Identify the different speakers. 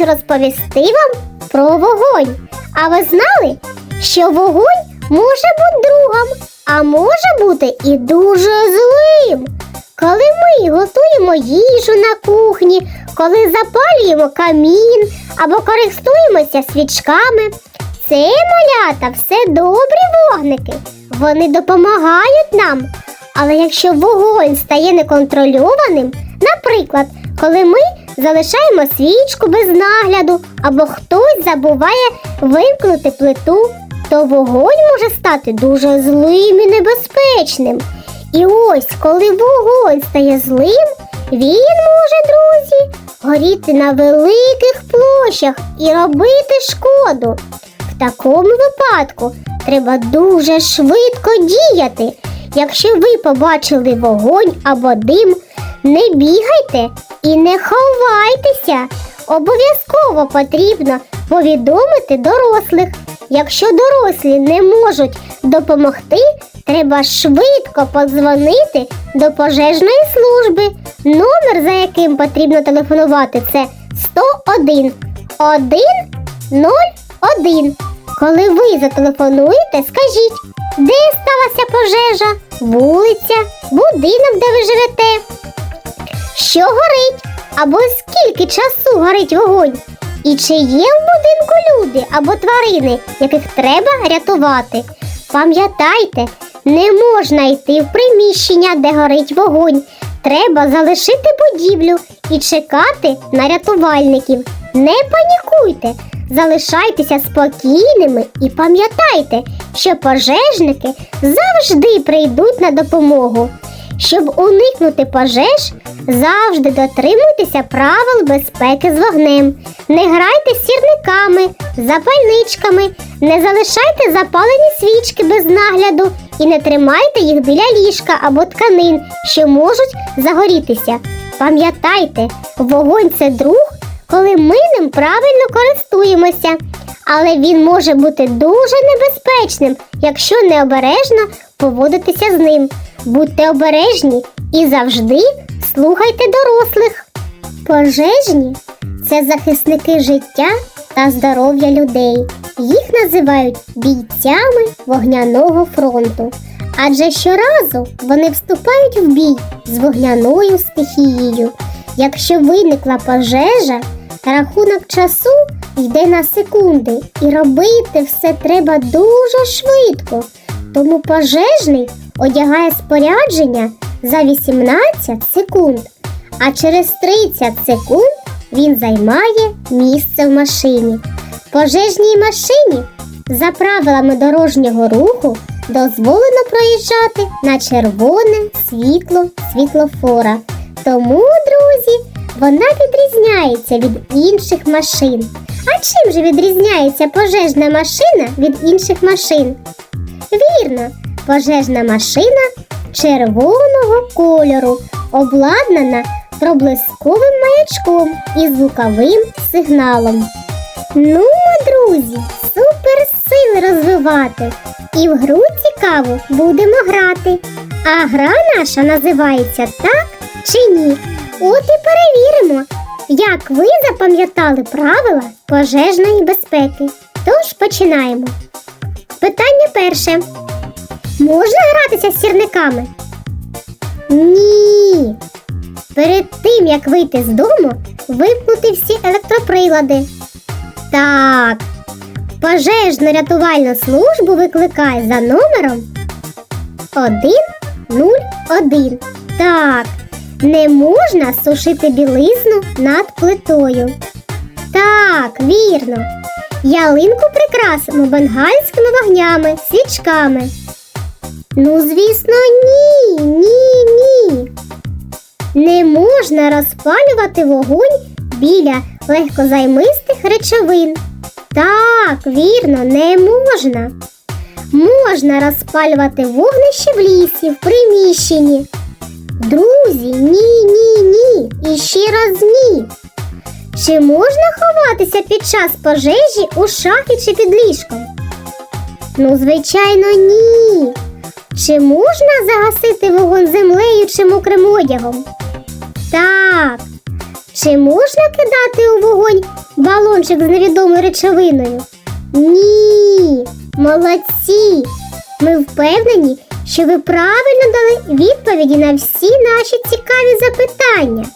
Speaker 1: хочу розповісти вам про вогонь. А ви знали, що вогонь може бути другом, а може бути і дуже злим. Коли ми готуємо їжу на кухні, коли запалюємо камін або користуємося свічками, це малята все добрі вогники. Вони допомагають нам. Але якщо вогонь стає неконтрольованим, наприклад, коли ми залишаємо свічку без нагляду або хтось забуває вимкнути плиту, то вогонь може стати дуже злим і небезпечним. І ось, коли вогонь стає злим, він може, друзі, горіти на великих площах і робити шкоду. В такому випадку треба дуже швидко діяти. Якщо ви побачили вогонь або дим, не бігайте і не ховайтеся. Обов'язково потрібно повідомити дорослих. Якщо дорослі не можуть допомогти, треба швидко подзвонити до пожежної служби. Номер, за яким потрібно телефонувати, це 101 101. Коли ви зателефонуєте, скажіть, де сталася пожежа, вулиця, будинок, де ви живете, що горить, або скільки часу горить вогонь, і чи є в будинку люди або тварини, яких треба рятувати. Пам'ятайте, не можна йти в приміщення, де горить вогонь. Треба залишити будівлю і чекати на рятувальників. Не панікуйте, залишайтеся спокійними і пам'ятайте, що пожежники завжди прийдуть на допомогу. Щоб уникнути пожеж, завжди дотримуйтеся правил безпеки з вогнем. Не грайте з сірниками, запальничками, не залишайте запалені свічки без нагляду і не тримайте їх біля ліжка або тканин, що можуть загорітися. Пам'ятайте, вогонь це друг, коли ми ним правильно користуємося. Але він може бути дуже небезпечним, якщо необережно поводитися з ним. Будьте обережні і завжди слухайте дорослих. Пожежні це захисники життя та здоров'я людей. Їх називають бійцями вогняного фронту. Адже щоразу вони вступають в бій з вогняною стихією. Якщо виникла пожежа, рахунок часу йде на секунди, і робити все треба дуже швидко. Тому пожежний одягає спорядження за 18 секунд, а через 30 секунд він займає місце в машині. Пожежній машині за правилами дорожнього руху дозволено проїжджати на червоне світло світлофора. Тому, друзі, вона відрізняється від інших машин. А чим же відрізняється пожежна машина від інших машин? Вірно, пожежна машина червоного кольору, обладнана проблисковим маячком і звуковим сигналом. Ну, друзі, супер сили розвивати. І в гру цікаво будемо грати. А гра наша називається так чи ні. От і перевіримо, як ви запам'ятали правила пожежної безпеки. Тож починаємо. Питання перше. Можна гратися з сірниками? Ні. Перед тим, як вийти з дому, вимкнути всі електроприлади. Так. Пожежну рятувальну службу викликає за номером 101. Так. Не можна сушити білизну над плитою. Так, вірно. Ялинку прикрасимо бенгальськими вогнями, свічками. Ну, звісно, ні, ні, ні. Не можна розпалювати вогонь біля легкозаймистих речовин. Так, вірно, не можна. Можна розпалювати вогнище в лісі, в приміщенні. Друзі, ні, ні, ні. І ще раз ні. Чи можна ховатися під час пожежі у шафі чи під ліжком? Ну, звичайно, ні. Чи можна загасити вогонь землею іншим мокрим одягом? Так. Чи можна кидати у вогонь балончик з невідомою речовиною? Ні. Молодці. Ми впевнені, що ви правильно дали відповіді на всі наші цікаві запитання.